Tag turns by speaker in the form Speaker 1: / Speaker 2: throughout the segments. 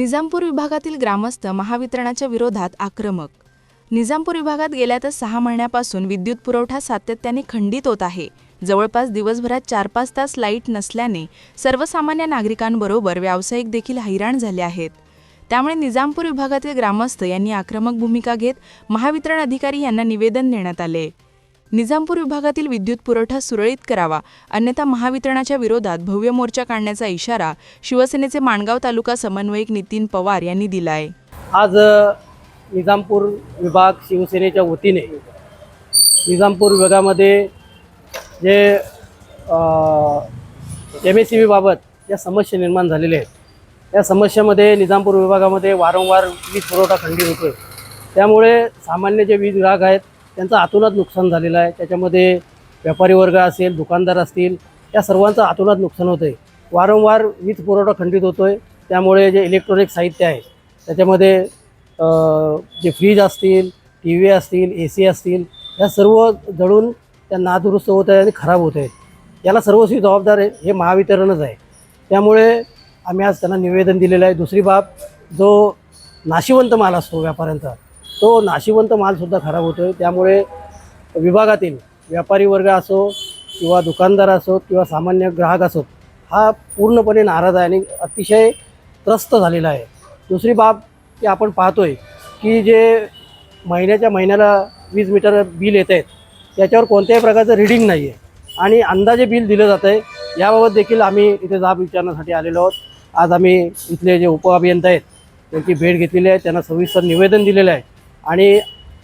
Speaker 1: निजामपूर विभागातील ग्रामस्थ महावितरणाच्या विरोधात आक्रमक. निजामपूर विभागात गेल्या तर सहा महिन्यापासून विद्युत पुरवठा सातत्याने खंडित होत आहे. जवळपास दिवसभरात चार पाच तास लाइट नसल्याने सर्वसामान्य नागरिकांबरोबर व्यावसायिक देखील हैराण झाले आहेत. त्यामुळे निजामपूर विभागातील ग्रामस्थ यांनी आक्रमक भूमिका घेत महावितरण अधिकारी यांना निवेदन देण्यात आले. निजामपूर विभागातील विद्युत पुरवठा सुरळीत करावा अन्यथा महावितरणाच्या विरोधात भव्य मोर्चा काढण्याचा इशारा शिवसेनेचे माणगाव तालुका समन्वयक नितीन पवार यांनी दिला आहे
Speaker 2: आज निजामपूर विभाग शिवसेनेच्या वतीने निजामपूर विभागामध्ये जे एम एस सी बीबाबत या समस्या निर्माण झालेल्या आहेत. या समस्यामध्ये निजामपूर विभागामध्ये वारंवार वीज पुरवठा खंडित होतो आहे त्यामुळे सामान्य जे वीज ग्राहक आहेत त्यांचं आतोनात नुकसान झालेलं आहे. त्याच्यामध्ये व्यापारी वर्ग असेल दुकानदार असतील या सर्वांचं आतोनात नुकसान होतं आहे वारंवार वीज पुरवठा खंडित होतो आहे त्यामुळे जे इलेक्ट्रॉनिक साहित्य आहे त्याच्यामध्ये जे फ्रीज असतील टी व्ही असतील ए सी असतील या सर्व जळून त्या नादुरुस्त होत आहे आणि खराब होत आहेत याला सर्वस्वी जबाबदार आहे हे महावितरणच आहे. त्यामुळे आम्ही आज त्यांना निवेदन दिलेलं आहे. दुसरी बाब जो नाशिवंत माल असतो व्यापाऱ्यांचा तो नाशिवंत मालसुद्धा खराब होतो आहे त्यामुळे विभागातील व्यापारी वर्ग असो किंवा दुकानदार असो किंवा सामान्य ग्राहक असो हा पूर्णपणे नाराज आहे आणि अतिशय त्रस्त झालेला आहे. दुसरी बाब की आपण पाहतो आहे की जे महिन्याच्या महिन्याला वीज मीटर बिल येत आहेत त्याच्यावर कोणत्याही प्रकारचं रिडिंग नाही आहे. आणि अंदाजे बिल दिलं जातं आहे याबाबत देखील आम्ही इथे जाब विचारण्यासाठी आलेलो आहोत. आज आम्ही इथले जे उपअभियंता आहेत त्यांची भेट घेतलेली आहे त्यांना सविस्तर निवेदन दिलेलं आहे. आणि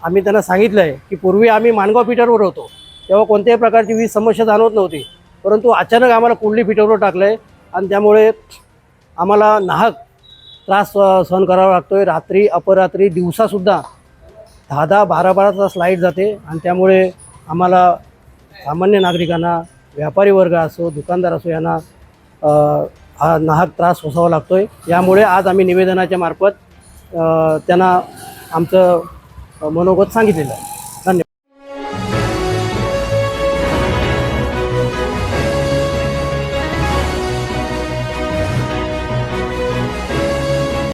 Speaker 2: आम्ही त्यांना सांगितलं आहे की पूर्वी आम्ही माणगाव पीटरवर होतो तेव्हा कोणत्याही प्रकारची वीज समस्या जाणवत नव्हती. परंतु अचानक आम्हाला कुंडली पीटरवर टाकलं आहे आणि त्यामुळे आम्हाला नाहक त्रास सहन करावा लागतो आहे रात्री अपरात्री दिवसासुद्धा दहा दहा बारा बारा तास लाइट जाते आणि त्यामुळे आम्हाला सामान्य नागरिकांना व्यापारी वर्ग असो दुकानदार असो यांना हा नाहक त्रास सोसावा लागतो आहे यामुळे आज आम्ही निवेदनाच्या मार्फत त्यांना आमचं मनोगत सांगितलेलं आहे.